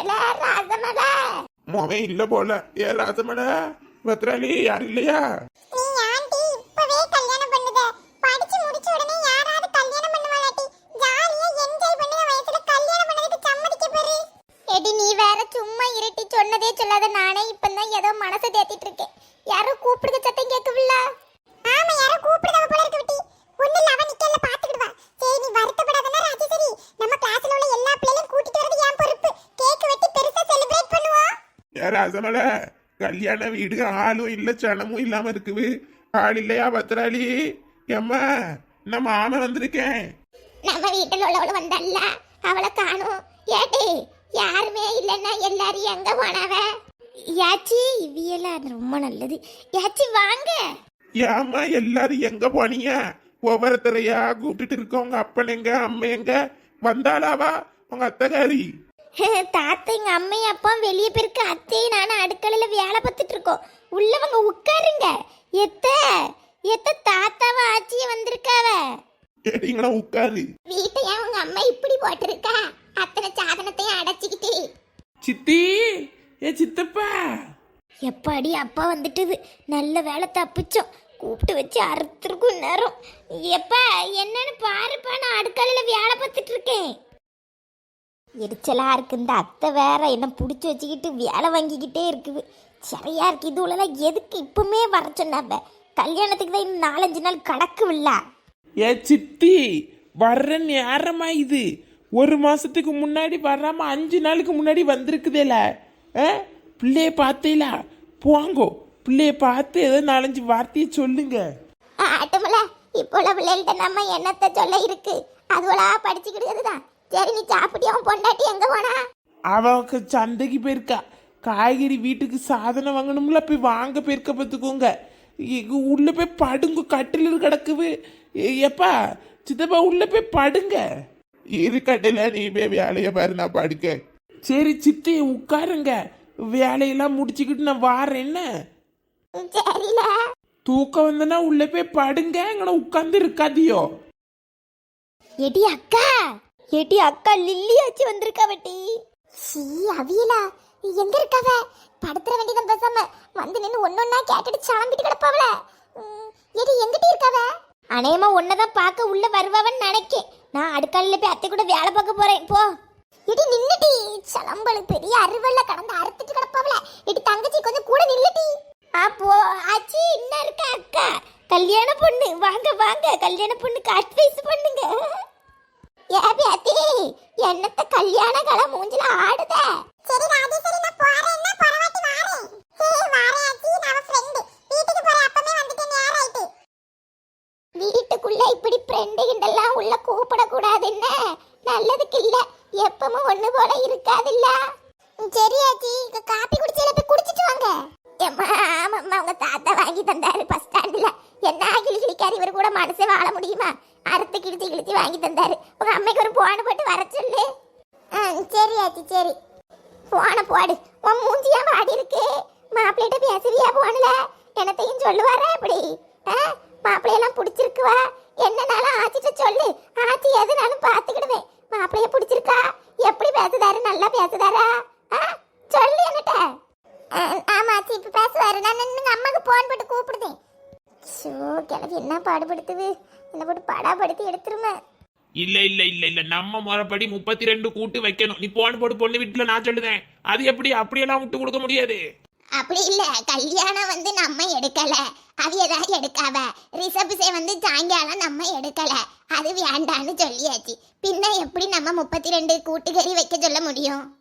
ஏல ராசமல மோவே இல்ல போல. ஏ ராசமட பத்ராளி யாரும் இல்லையா? ராசமட கல்யாண வீடு ஆளும் இல்ல சனமும் இல்லாம இருக்குது. ஆள் இல்லையா பத்ராளி? ஏம்மா நான் மாமன் வந்திருக்கேன்? நம்ம வீட்டில் உள்ளவள வந்தல்ல அவளை காணும். ஏடி யாருமே இல்லைன்னா எல்லாரும் எங்க போனவ? யாச்சி இவியெல்லாம் ரொம்ப நல்லது. யாச்சி வாங்க. ஏம்மா எல்லாரும் எங்க போனீங்க? ஒவ்வொருத்தரையா கூப்பிட்டுட்டு இருக்கோங்க அப்பன் எங்க அம்மா எங்க? வந்தாளாவா உங்க அத்தகாரி. தாத்தா எங்க அம்மையும் அப்பா வெளியே போயிருக்க. அத்தையும் நானும் அடுக்கலையில வேலை பார்த்துட்டு இருக்கோம். உள்ளவங்க உட்காருங்க. எத்த எத்த தாத்தாவா ஆச்சிய வந்திருக்காவ? ஏடிங்களா உட்காரு. வீட்டை ஏன் உங்க அம்மா இப்படி போட்டிருக்கா? அத்தனை சாதனத்தையும் அடைச்சிக்கிட்டு. சித்தி ஏ சித்தப்பா. எப்பாடி அப்பா வந்துட்டுது? நல்ல வேலை தப்பிச்சோம். கூப்பிட்டு வச்சு அறுத்துருக்கும் நேரம். எப்பா என்னன்னு பாருப்பா நான் அடுக்கலையில் வேலை பார்த்துட்டு இருக்கேன். எரிச்சலா இருக்கு இந்த அத்தை வேற என்ன பிடிச்சி வச்சுக்கிட்டு வேலை வாங்கிக்கிட்டே இருக்குது. சரியா இருக்கு இது உள்ளலாம் எதுக்கு இப்பவுமே வர சொன்னாப்ப கல்யாணத்துக்கு தான் இன்னும் நாலஞ்சு நாள் கடக்குவில்ல. ஏ சித்தி வர்ற நேரமா இது? ஒரு மாசத்துக்கு முன்னாடி வராம அஞ்சு நாளுக்கு முன்னாடி வந்திருக்குதேல? பிள்ளைய பார்த்தீல? போங்கோ. பிள்ளைய பார்த்து ஏதோ நாலஞ்சு வார்த்தையை சொல்லுங்க. ஆட்டமில்ல இப்போ உள்ள பிள்ளைகள்ட்ட நம்ம என்னத்தை சொல்ல இருக்கு? அதுவளா படிச்சுக்கிட்டு தான் சரி நீ சாப்பிட்டியும் பொண்டாட்டி எங்க போனா? அவக்கு சந்தைக்கு போயிருக்கா. காய்கறி வீட்டுக்கு சாதனம் வாங்கணும்ல போய் வாங்க போயிருக்க பார்த்துக்கோங்க. உள்ள போய் படுங்க கட்டில் கிடக்குது. எப்பா சித்தப்பா உள்ள போய் படுங்க. இருக்கட்டில நீ போய் வேலையை பாரு நான் படுக்க சரி சித்தி உட்காருங்க. வேலையெல்லாம் முடிச்சுக்கிட்டு நான் வாரேன் என்ன? தூக்கம் வந்தனா உள்ள போய் படுங்க இங்கே உட்காந்து இருக்காதியோ. எடி அக்கா எடி அக்கா லில்லி ஆச்சு வந்திருக்கா வட்டி. சீ அவியலா எங்க இருக்காவ? படுத்துற வேண்டியதான் பேசாம வந்து நின்னு ஒன்னொன்னா கேட்டுட்டு சாம்பிட்டு கிடப்பாவல எடி எங்கிட்ட இருக்காவ? அநேகமா ஒன்னதான் பார்க்க உள்ள வருவாவன்னு நினைக்கேன். நான் அடுக்காலில போய் அத்தை கூட வேலை பார்க்க போறேன். போ. எடி நின்னுடி சலம்பளு பெரிய அருவல்ல கடந்து அறுத்துட்டு கிடப்பாவல எடி தங்கச்சி கொஞ்சம் கூட நில்லுடி. அப்போ ஆச்சி இன்னும் இருக்கா அக்கா? கல்யாண பொண்ணு. வாங்க வாங்க. கல்யாண பொண்ணுக்கு அட்வைஸ் பண்ணுங்க. ஏபி அத்தி என்னத்த கல்யாண கலை மூஞ்சில ஆடுத? சரி ராஜேஸ்வரி நான் போறேன்னா பரவாட்டி வாரேன் சரி வாரேன். அத்தி நான் ஃப்ரெண்ட் வீட்டுக்கு போற அப்பமே வந்துட்டேன் நேரம் ஆயிட்டு வீட்டுக்குள்ள இப்படி ஃப்ரெண்டு கிண்டெல்லாம் உள்ள கூப்பிட கூடாதுன்னு நல்லதுக்கு இல்ல. எப்பவும் ஒண்ணு போல இருக்காதுல்ல? சரி ஆச்சி இங்க காப்பி குடிச்சல போய் குடிச்சிட்டு வாங்க. ஏம்மா ஆமாம்மா உங்க தாத்தா வாங்கி தந்தாரு பஸ் ஸ்டாண்ட்ல. என்ன கிளி கிளிக்காரி இவர் கூட மனசே வாழ முடியுமா? அறுத்து கிழிச்சு கிழிச்சு வாங்கி தந்தாரு. உங்க அம்மைக்கு ஒரு போன போட்டு வர சொல்லு. சரி ஆச்சி சரி. போன போடு. உன் மூஞ்சியா வாடி இருக்கு? மாப்பிள்ளைகிட்ட பேசுவியா போனல? என்னத்தையும் சொல்லுவாரா இப்படி? ஆ மாப்பிள்ளையெல்லாம் பிடிச்சிருக்குவா? என்னனாலும் ஆச்சிட்ட சொல்லு. ஆச்சி எதுனாலும் பார்த்துக்கிடுவேன். மாப்பிள்ளைய பிடிச்சிருக்கா? எப்படி பேசுதாரு? நல்லா பேசுதாரா? ஆ சொல்லு என்னட்ட. ஆமா ஆச்சி இப்ப பேசுவாரு. நான் நின்னு அம்மாக்கு போன் போட்டு கூப்பிடுதேன். ஷோ கிழக்கு என்ன பாடுபடுத்துது? என்ன போட்டு படாபடுத்தி எடுத்துருமே இல்ல இல்ல இல்ல இல்ல. நம்ம முறைப்படி முப்பத்தி ரெண்டு கூட்டு வைக்கணும். நீ போன் போட்டு பொண்ணு வீட்டுல நான் சொல்லுதேன். அது எப்படி அப்படியெல்லாம் விட்டு கொடுக்க முடியாது? அப்படி இல்ல. கல்யாணம் வந்து நம்ம எடுக்கல. அவிய தான் எடுக்காவ ரிசப்ஷே வந்து சாயங்காலம் நம்ம எடுக்கல. அது வேண்டான்னு சொல்லியாச்சு. பின்ன எப்படி நம்ம முப்பத்தி ரெண்டு கூட்டுக்கறி வைக்க சொல்ல முடியும்?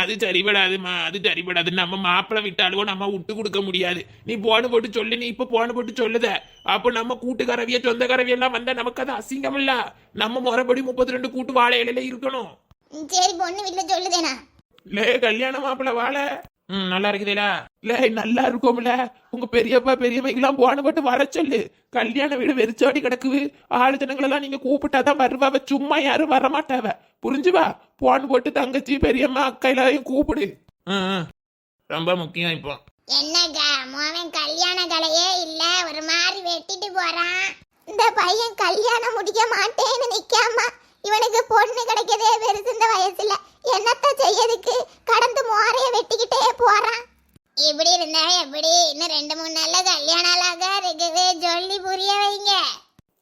அது சரிபடாதுமா அது சரிபடாது. நம்ம மாப்பிள்ளை விட்டாலும் நம்ம விட்டு கொடுக்க முடியாது. நீ போன போட்டு சொல்லு நீ இப்ப போன போட்டு சொல்லுத. அப்ப நம்ம கூட்டுக்கரவிய சொந்தக்கரவிய எல்லாம் வந்தா நமக்கு அது அசிங்கம் இல்ல நம்ம முறைப்படி முப்பத்தி ரெண்டு கூட்டு வாழை இலையில இருக்கணும் சரி பொண்ணு வீட்டுல சொல்லுதேனா லே கல்யாண மாப்பிள்ளை வாழை. ம் நல்லா இருக்குதுல லே நல்லா இருக்கும்ல. உங்க பெரியப்பா பெரியம்மைக்கெல்லாம் போன போட்டு வர சொல்லு. கல்யாண வீடு வெறிச்சோடி கிடக்குது. ஆளு ஜனங்களெல்லாம் நீங்க கூப்பிட்டாதான் வருவாவ சும்மா யாரும் வரமாட்டாவ. புரிஞ்சுவா? போன் போட்டு தங்கச்சி பெரியம்மா அக்கா எல்லாரையும் கூப்பிடு. ரொம்ப முக்கியம் இப்போ. என்னக்கா மோவன் கல்யாண கலையே இல்ல ஒரு மாதிரி வெட்டிட்டு போறான். இந்த பையன் கல்யாணம் முடிக்க மாட்டேன்னு நிக்காம இவனுக்கு பொண்ணு கிடைக்கதே பெருசு இந்த வயசுல. என்னத்த செய்யறதுக்கு? இப்படி இருந்தா எப்படி? இன்னும் ரெண்டு மூணு நாள்ல கல்யாண அழகா இருக்குது சொல்லி புரிய வைங்க.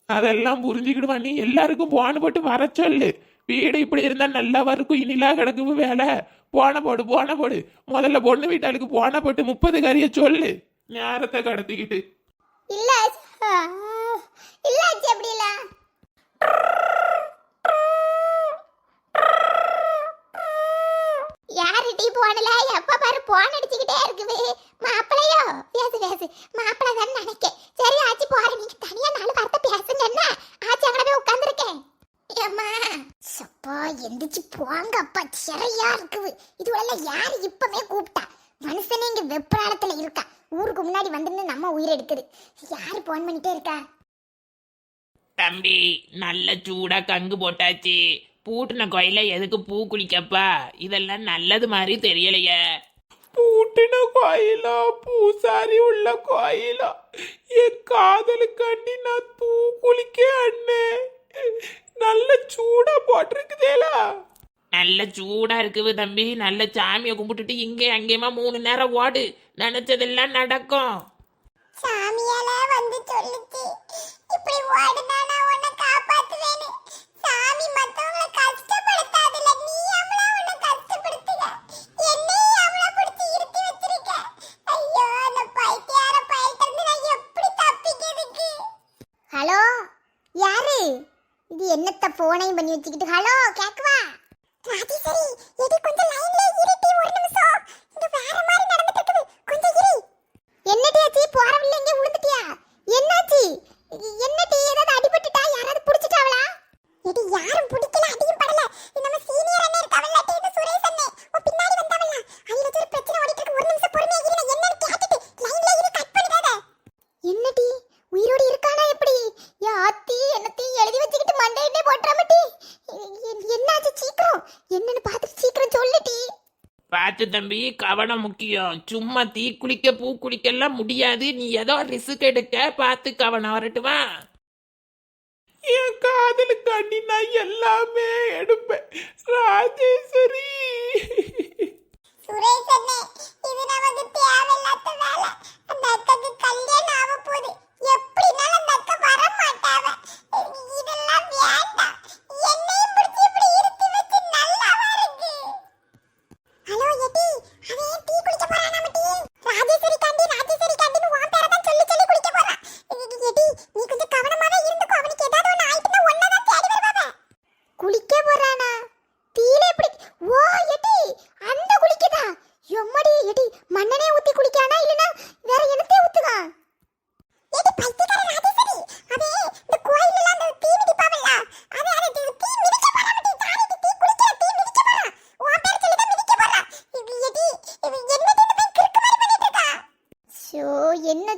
அதெல்லாம் புரிஞ்சுக்கிடுவா நீ? எல்லாருக்கும் போன போட்டு வர சொல்லு. வீடு இப்படி இருந்தால் நல்லா இருக்கும்? இனிலா கிடக்கும் வேலை? போன போடு போன போடு. முதல்ல பொண்ணு வீட்டாளுக்கு போன போட்டு முப்பது கறிய சொல்லு. நேரத்தை கடத்திக்கிட்டு. இல்ல ஆ, இல்ல ஆச்சி அப்படி இல்ல. யாரு போனல எப்ப பாரு போன் அடிச்சுக்கிட்டே இருக்குது மாப்பிளையோ பேசு பேசு மாப்பிளை தான் நினைக்க. சரி ஆச்சு போற நீங்க தனி நாலு வார்த்தை பேசுங்க என்ன ஆச்சி அங்கே போய் உட்காந்துருக்கேன் ஏம்மா சப்பா எந்திரிச்சு போங்க அப்பா சிறையா இருக்குது. இதுவெல்ல யாரு இப்பவே கூப்பிட்டா? மனுஷனே இங்க வெப்பராளத்துல இருக்கா? ஊருக்கு முன்னாடி வந்து நம்ம உயிர் எடுக்குது யாரு போன் பண்ணிட்டே இருக்கா? தம்பி நல்ல சூடா கங்கு போட்டாச்சு. பூட்டின கோயில எதுக்கு பூ குளிக்கப்பா? இதெல்லாம் நல்லது மாதிரி தெரியலையே. பூட்டின கோயிலா பூசாரி உள்ள கோயிலா என் காதலுக்காண்டி நான் பூ குளிக்க அண்ணே. நல்ல சூடா போட்டிருக்குதேலா. நல்ல சூடா இருக்குது தம்பி. நல்ல சாமியை கும்பிட்டுட்டு இங்கே அங்கேயுமா மூணு நேரம் ஓடு. நினைச்சதெல்லாம் நடக்கும். சாமியால வந்து சொல்லுச்சு. இப்படி ஓடுனா நான் உன்னை காப்பாத்துவேன்னு. சாமி மத்தவங்கள கஷ்டப்படுத்தாதுல நீ அவள ஓனையும் பண்ணி வச்சுக்கிட்டு ஹலோ கேக்குவா ராஜேஸ்வரி எடி கொஞ்சம் லைன்ல இருட்டி ஒரு நிமிஷம். இங்க வேற மாதிரி நடந்துட்டு இருக்குது. கொஞ்சம் இரு. என்னடி ஆச்சு? போற வழியில எங்க விழுந்துட்டியா என்னாச்சு என்னடி? ஏதாவது அடிபட்டுட்டா? யாராவது புடிச்சிட்டாவளா? எடி யாரும் புடி அடியும் படல இது நம்ம சீனியர் அண்ணே இருக்காவல்ல டி இந்த சுரேஷ் அண்ணே ஓ பின்னாடி வந்தாவல்ல அதுல ஒரு பிரச்சனை ஓடிட்டு இருக்கு ஒரு நிமிஷம் பொறுமையா இரு நான் என்னன்னு கேட்டுட்டு லைன்ல இரு கட் பண்ணிடாத என்னடி உயிரோடு இருக்கானா எப்படி யா ஆத்தி என்னத்தையும் எழுதி வச்சுக்கிட்டு மண்டையிட்டே போட்டுறாமட்டி என்னாச்சு சீக்கிரம் என்னன்னு பார்த்துட்டு சீக்கிரம் சொல்லுடி பார்த்து தம்பி கவனம் முக்கியம். சும்மா தீ குளிக்க பூ குளிக்கலாம் முடியாது. நீ ஏதோ ரிஸ்க் எடுக்க பார்த்து கவனம் வரட்டுமா? என் காதலுக்காண்டி நான் எல்லாமே எடுப்பேன். ராஜேஸ்வரி. சுரேஷ் அண்ணே இது நமக்கு தேவையில்லாத வேலை. அந்த அக்காக்கு கல்யாணம் ஆக போகுது. எப்படினாலும் அந்த அக்கா வர மாட்டாவ இதெல்லாம் வேண்டாம். என்னையும் பிடிச்சி இப்படி இருக்கு ஹலோ எட்டி அவன் டீ குடிக்க போறானா நம்ம டீ ராஜேஸ்வரி காண்டி ராஜேஸ்வரி காண்டின்னு உன் பேரை தான் சொல்லி சொல்லி குடிக்க போறான் எட்டி நீ கொஞ்சம் கவனமாவே இருந்துக்கோ அவனுக்கு ஏதாவது ஒன்று ஆயிட்டுனா ஒன்னதான் தேடி வருவாங்க குளிக்க போறானா தீல எப்படி ஓ எடி அந்த குளிக்கதா எம்மடி எடி மண்ணனே ஊத்தி குளிக்கானா இல்லனா வேற என்னத்தே ஊத்துதா எடி பைத்தியக்கார ராஜேஸ்வரி அதே இந்த கோயில்ல எல்லாம் அந்த தீ மிதிப்பாவல்ல அதே அதே தீ தீ மிதிக்க போறா மட்டி தாடி தீ குளிக்கிற தீ மிதிக்க போறா உன் பேர் சொல்லி தான் மிதிக்க போறா இது எடி இது என்ன தீ போய் கிறுக்கு மாதிரி பண்ணிட்டு இருக்கா ஷோ என்ன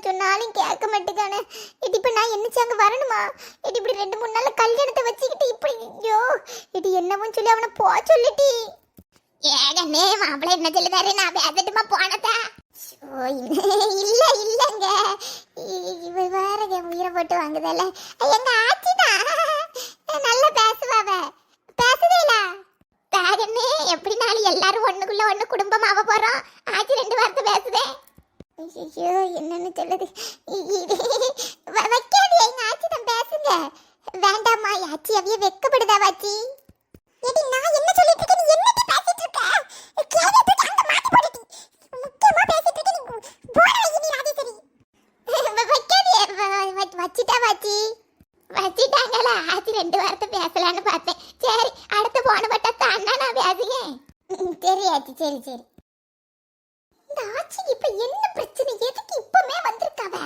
சொன்னாலும் மாட்டேங்கானே இது இப்போ நான் என்னச்சு அங்க வரணுமா? இது இப்படி ரெண்டு மூணு நாள் கல்யாணத்தை வச்சுக்கிட்டு இப்படி ஐயோ இது என்னவும் சொல்லி அவனை போ சொல்லிட்டி. ஏகனே மாப்பிள்ளை என்ன சொல்லுதாரு? நான் பேசட்டுமா போனதா? இல்லை இல்ல இல்லங்க. இ- வேற உயிரை போட்டு வாங்குதல்ல எங்க ஆச்சிதான் நல்லா பேசுவாவ பேசுதேலா? பேகனே எப்படினாலும் எல்லாரும் ஒண்ணுக்குள்ள ஒண்ணு குடும்பமாக போறோம் ஆச்சி ரெண்டு வார்த்தை பேசுதே ஐயோ என்னன்னு சொல்லுது வைக்காது எங்க ஆச்சி தான் பேசுங்க. வேண்டாம்மா ஆச்சி அவிய வெக்கப்படுதா வாச்சி? நான் என்ன சொல்லிட்டு இருக்கேன்? நீ என்னடி பேசிட்டு இருக்க? அங்க முக்கியமா பேசிட்டு இருக்க நீ ராஜேஸ்வரி. வைக்காது வச்சிட்டா வாச்சி. வச்சிட்டாங்களா? ஆச்சி ரெண்டு வார்த்தை பேசலான்னு பார்த்தேன். சரி அடுத்து போன பட்டா நான் பேசுகிறேன்? சரி ஆச்சி சரி சரி. இந்த ஆச்சி இப்ப என்ன பிரச்சனை? எதுக்கு இப்பமே வந்திருக்காவ?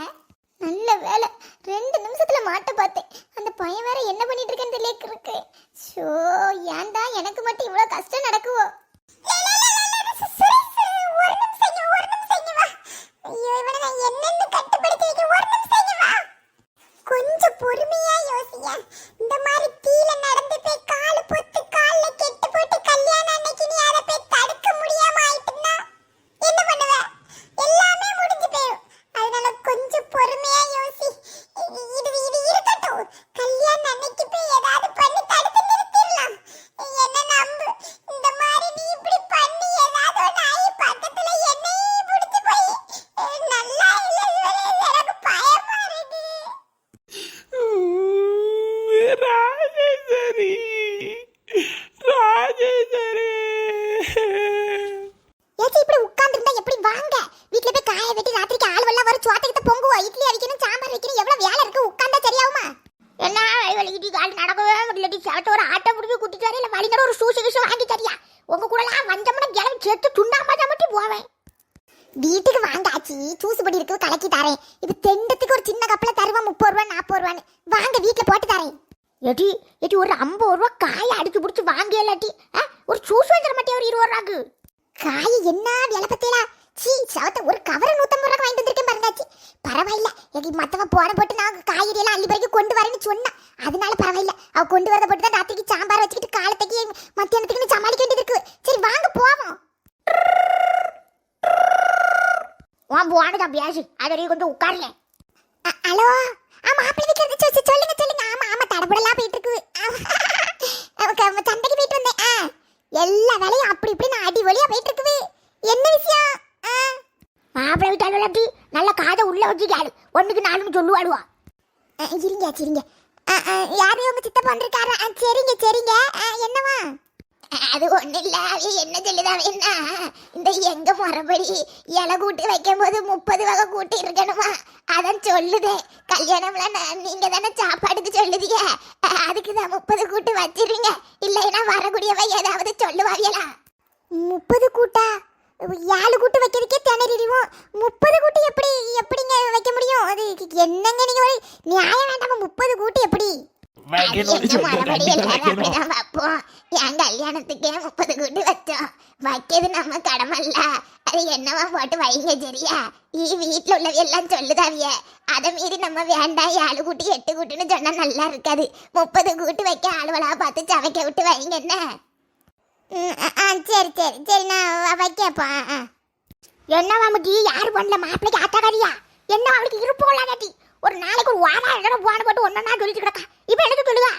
நல்ல வேலை ரெண்டு நிமிஷத்துல மாட்ட பார்த்தேன். அந்த பையன் வேற என்ன பண்ணிட்டு இருக்கேன்னு லேக் இருக்கு ஷோ ஏன்டா எனக்கு மட்டும் இவ்வளவு கஷ்டம் நடக்குவோ? நடக்கவே முடியலடி சவத்த ஒரு ஆட்டோ பிடிச்சி கூட்டிட்டு இல்லை வழிநட ஒரு சூசு கிசு வாங்கி தரியா? உங்கள் கூடலாம் எல்லாம் வந்தோம்னா கிளம்பி சேர்த்து சுண்ணாம்பா மட்டும் போவேன். வீட்டுக்கு வாங்காச்சி ஜூஸ் படி இருக்கு கலக்கி தரேன். இப்ப தெண்டத்துக்கு ஒரு சின்ன கப்பல தருவேன் முப்பது ரூபா நாற்பது ரூபான்னு வாங்க வீட்டில் போட்டு தரேன். எட்டி எட்டி ஒரு ஐம்பது ரூபா காயை அடிச்சு பிடிச்சி வாங்க இல்லாட்டி ஆ, ஒரு ஜூஸ் வந்துட மாட்டே ஒரு இருபது ரூபாக்கு காய் என்ன விலை பத்தியலா சீ சவத்தை ஒரு கவர் நூற்றம்பது ரூபாய்க்கு வாங்கிட்டு வந்திருக்கேன் பாருங்காச்சி பரவாயில்ல எங்க மற்றவன் போட போட்டு நான் காய்கறி எல்லாம் அள்ளி பிறகு கொண்டு வரேன்னு சொன்னேன் அதனால அவ கொண்டு வரத போட்டு தான் ராத்திரிக்கு சாம்பார் வச்சுக்கிட்டு காலத்துக்கு மத்தியானத்துக்கு சமாளிக்க வேண்டியது இருக்கு சரி வாங்க போவோம். உன் போனதான் பேசு அதை கொண்டு உட்காரல ஹலோ? ஆமா மாப்பிள்ளை வீட்டுல இருந்து சொல்லுங்க சொல்லுங்க. ஆமா ஆமா தடபுடலாம் போயிட்டு இருக்கு அவ- சண்டைக்கு போயிட்டு வந்தேன். ஆ, எல்லா வேலையும் அப்படி இப்படி நான் அடி வழியா போயிட்டு இருக்குது என்ன விஷயம்? ஆ? மாப்பிள்ளை வீட்டாளு நல்லா நல்ல காதை உள்ள வச்சுக்காது ஒன்றுக்கு ஒண்ணுக்கு நாலுன்னு சொல்லுவாடுவா இருங்க சரிங்க யாரு உங்க சித்தப்பா வந்திருக்காரு. ஆ, சரிங்க சரிங்க. ஆ, என்னவா? அது ஒண்ணு இல்ல என்ன சொல்லுதான் என்ன? இந்த எங்க மரபடி இலை கூட்டி வைக்கும் போது முப்பது வகை கூட்டி இருக்கணுமா? அதான் சொல்லுதே கல்யாணம்லாம் நீங்க தானே சாப்பாடுக்கு சொல்லுதீங்க. அதுக்கு தான் முப்பது கூட்டு வச்சிருங்க. இல்லைன்னா வரக்கூடியவ ஏதாவது சொல்லுவாங்களா முப்பது கூட்டா? ஏழு கூட்டு வைக்கிறதுக்கே திணறிடுவோம். முப்பது கூட்டு எப்படி எப்படிங்க வைக்க முடியும்? அது என்னங்க நீங்க ஒரு நியாயம் வேண்டாமா? முப்பது கூட்டு எப்படி? என் கல்யாணத்துக்கே முப்பது கூட்டு வச்சோம். வைக்கிறது நம்ம கடமல்ல. அது என்னவா போட்டு வைங்க சரியா ஈ வீட்டுல உள்ளவ எல்லாம் சொல்லுதாவிய? அதை மீறி நம்ம வேண்டாம். ஏழு கூட்டு எட்டு கூட்டுன்னு சொன்னா நல்லா இருக்காது. முப்பது கூட்டு வைக்க ஆளுவலா பார்த்து சமைக்க விட்டு வைங்க என்ன? ஆ, ஆ, சரி சரி சரி நான் வ- வைக்கப்பா ஆ, ஆ. என்னவா முட்டி யாரு பண்ணல மாப்பிள்ளைக்கு ஆத்தாக்காரியா என்ன அவளுக்கு இருப்போம் காட்டி ஒரு நாளைக்கு ஒரு வாரம் இடத்துல போன போட்டு ஒன்னா சொல்லிட்டு கிடக்கா. இப்போ எனக்கு சொல்லுதா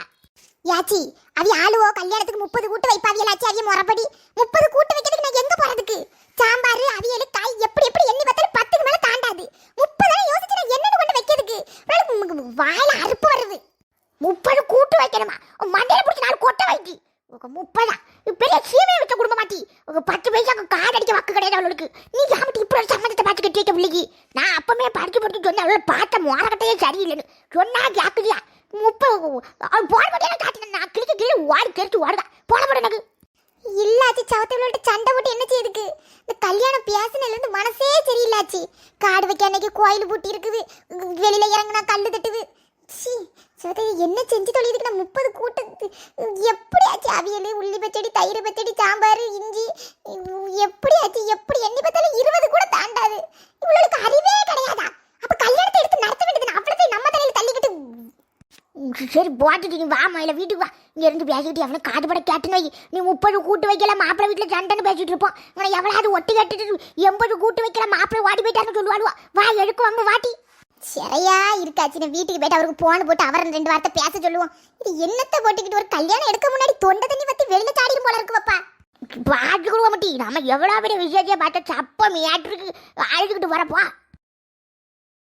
யாச்சி அவி ஆளுவோ? கல்யாணத்துக்கு முப்பது கூட்டு வைப்பாவியலாச்சி அவிய முறப்படி? முப்பது கூட்டு வைக்கிறதுக்கு நான் எங்க போறதுக்கு? சாம்பார் அவியல் காய் எப்படி எப்படி எண்ணி பார்த்தாலும் பத்துக்கு மேல தாண்டாது முப்பது யோசிச்சு நான் என்னென்ன கொண்டு வைக்கிறதுக்கு உனக்கு மு- மு- வாயில அறுப்பு வருது முப்பது கூட்டு வைக்கணுமா உன் மண்டையில பிடிச்சி நாலு கொட்டை வைக்கி உங்க முப்பதா இது பெரிய சீமையை வச்ச குடும்ப மாட்டி உங்க பத்து பைசாக்கு காடு அடிக்க வக்கு கிடையாது அவளுக்கு நீ யாமட்டி இப்படி ஒரு சம்மந்தத்தை பார்த்து கட்டி வைக்க பிள்ளைக்கு நான் அப்பமே படிச்சு படிச்சு சொன்னேன் அவளை பார்த்த மோரக்கட்டையே சரியில்லைன்னு சொன்னா ஜாக்குதியா முப்பது அவள் போன மட்டும் காட்டினேன் நான் கிழிக்க கீழே ஓடி கெடுத்து ஓடுதா போன போட எனக்கு இல்லாச்சு சவத்தவளோட சண்டை போட்டு என்ன செய்யுதுக்கு இந்த கல்யாணம் பேசுனதுலேருந்து மனசே சரியில்லாச்சு. காடு வைக்க அன்னைக்கு கோயில் பூட்டி இருக்குது. வெளியில் இறங்குனா கல் தட்டுது. சி சிவத்தை என்ன செஞ்சு தொழிலுக்கு நான் முப்பது கூட்டத்து எப்படியாச்சு அவியல் உள்ளி பச்சடி தயிர் பச்சடி சாம்பார் இஞ்சி எப்படியாச்சு எப்படி எண்ணி பார்த்தாலும் இருபது கூட தாண்டாது. இவளுக்கு அறிவே கிடையாதா? அப்போ கல்யாணத்தை எடுத்து நடத்த வேண்டியது அவ்வளோத்தையும் நம்ம தலையில் தள்ளிக்கிட்டு சரி போட்டுட்டு நீ வா மயில வீட்டுக்கு வா. இங்கே இருந்து பேசிக்கிட்டு எவனை காட்டுப்பட கேட்டுன்னு வை. நீ முப்பது கூட்டு வைக்கல மாப்பிள்ளை வீட்டில் சண்டைன்னு பேசிட்டு இருப்போம். இவனை எவ்வளோ ஒட்டி கட்டிட்டு எண்பது கூட்டு வைக்கல மாப்பிள்ளை ஓடி போயிட்டாருன்னு சொல்லுவாடுவா வா எடுக்கு வாங்க வாட்டி. சரியா இருக்காச்சு நான் வீட்டுக்கு போயிட்டு அவருக்கு போன் போட்டு அவரை ரெண்டு வார்த்தை பேச சொல்லுவோம். இது என்னத்தை போட்டுக்கிட்டு ஒரு கல்யாணம் எடுக்க முன்னாடி தொண்டை தண்ணி பற்றி வெளில தாடிடும் போல இருக்கு பாப்பா பாட்டுக்குள்ள மட்டி. நம்ம எவ்வளோ பெரிய விஷயத்தையே பார்த்தா சப்பம் ஏற்றுக்கு அழுதுகிட்டு வரப்போ